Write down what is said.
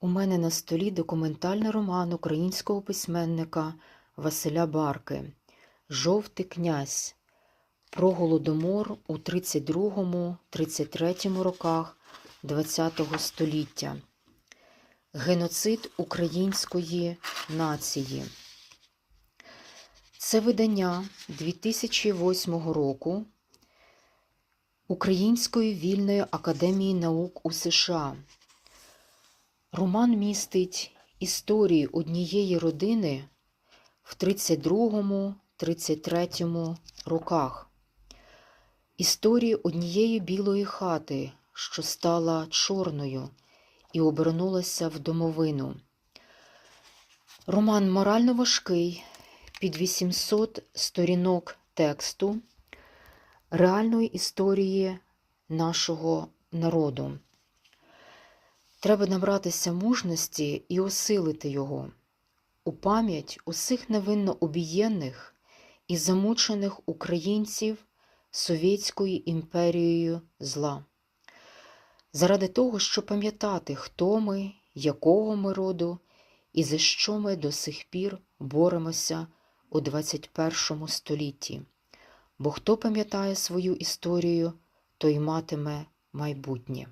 У мене на столі документальний роман українського письменника Василя Барки Жовтий князь про голодомор у 32-33 роках ХХ століття. Геноцид української нації. Це видання 2008 року Української вільної академії наук у США. Роман містить історії однієї родини в 32-33 роках. Історії однієї білої хати, що стала чорною і обернулася в домовину. Роман морально важкий, під 800 сторінок тексту реальної історії нашого народу. Треба набратися мужності і осилити його у пам'ять усіх невинно обієнних і замучених українців Совєтською імперією зла. Заради того, щоб пам'ятати, хто ми, якого ми роду і за що ми до сих пір боремося у 21 столітті. Бо хто пам'ятає свою історію, той матиме майбутнє.